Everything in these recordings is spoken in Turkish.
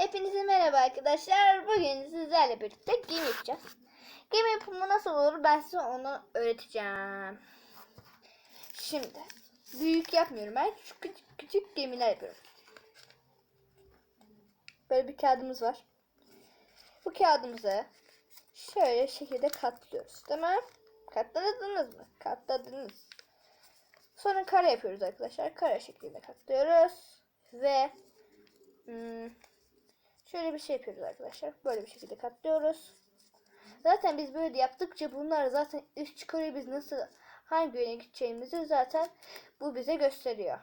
Hepinize merhaba arkadaşlar. Bugün sizlerle birlikte gemi yapacağız. Gemi yapımı nasıl olur ben size onu öğreteceğim. Şimdi büyük yapmıyorum ben küçük küçük, küçük gemiler yapıyorum. Böyle bir kağıdımız var. Bu kağıdımızı şöyle şekilde katlıyoruz. Değil mi? Katladınız mı? Katladınız. Sonra kare yapıyoruz arkadaşlar. Kare şeklinde katlıyoruz. Ve hmm, şöyle bir şey yapıyoruz arkadaşlar. Böyle bir şekilde katlıyoruz. Zaten biz böyle yaptıkça bunlar zaten üst çıkarıyor. Biz nasıl hangi yöne gideceğimizi zaten bu bize gösteriyor.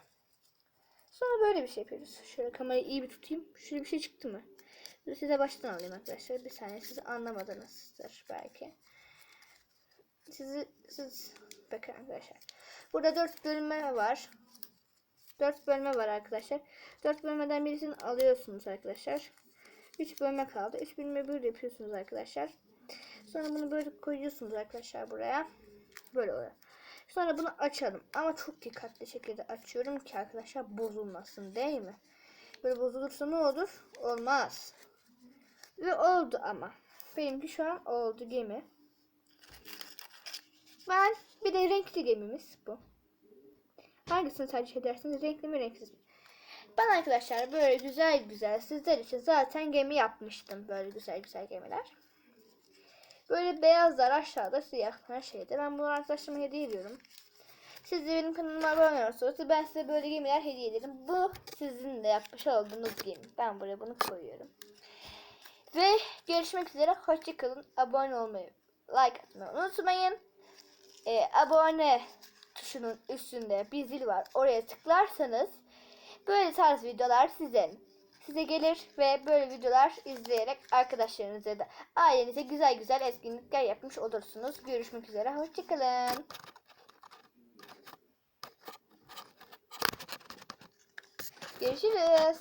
Sonra böyle bir şey yapıyoruz. Şöyle kamerayı iyi bir tutayım. Şöyle bir şey çıktı mı? Dur size baştan alayım arkadaşlar. Bir saniye siz anlamadınızdır belki. Sizi siz bakın arkadaşlar. Burada dört bölme var. Dört bölme var arkadaşlar. Dört bölmeden birisini alıyorsunuz arkadaşlar. Üç bölme kaldı. Üç bölme böyle yapıyorsunuz arkadaşlar. Sonra bunu böyle koyuyorsunuz arkadaşlar buraya. Böyle oluyor. Sonra bunu açalım. Ama çok dikkatli şekilde açıyorum ki arkadaşlar bozulmasın değil mi? Böyle bozulursa ne olur? Olmaz. Ve oldu ama. Benimki şu an oldu gemi. Ben bir de renkli gemimiz bu. Hangisini tercih edersiniz? Renkli mi renksiz mi? Ben arkadaşlar böyle güzel güzel sizler için zaten gemi yapmıştım. Böyle güzel güzel gemiler. Böyle beyazlar aşağıda siyahlar şeyde. Ben bunu arkadaşlarıma hediye ediyorum. Siz de benim kanalıma abone olursanız ben size böyle gemiler hediye ederim. Bu sizin de yapmış olduğunuz gemi. Ben buraya bunu koyuyorum. Ve görüşmek üzere. Hoşçakalın. Abone olmayı, like atmayı unutmayın. Ee, abone tuşunun üstünde bir zil var. Oraya tıklarsanız böyle tarz videolar sizin size gelir ve böyle videolar izleyerek arkadaşlarınıza da ailenize güzel güzel etkinlikler yapmış olursunuz. Görüşmek üzere. Hoşçakalın. Görüşürüz.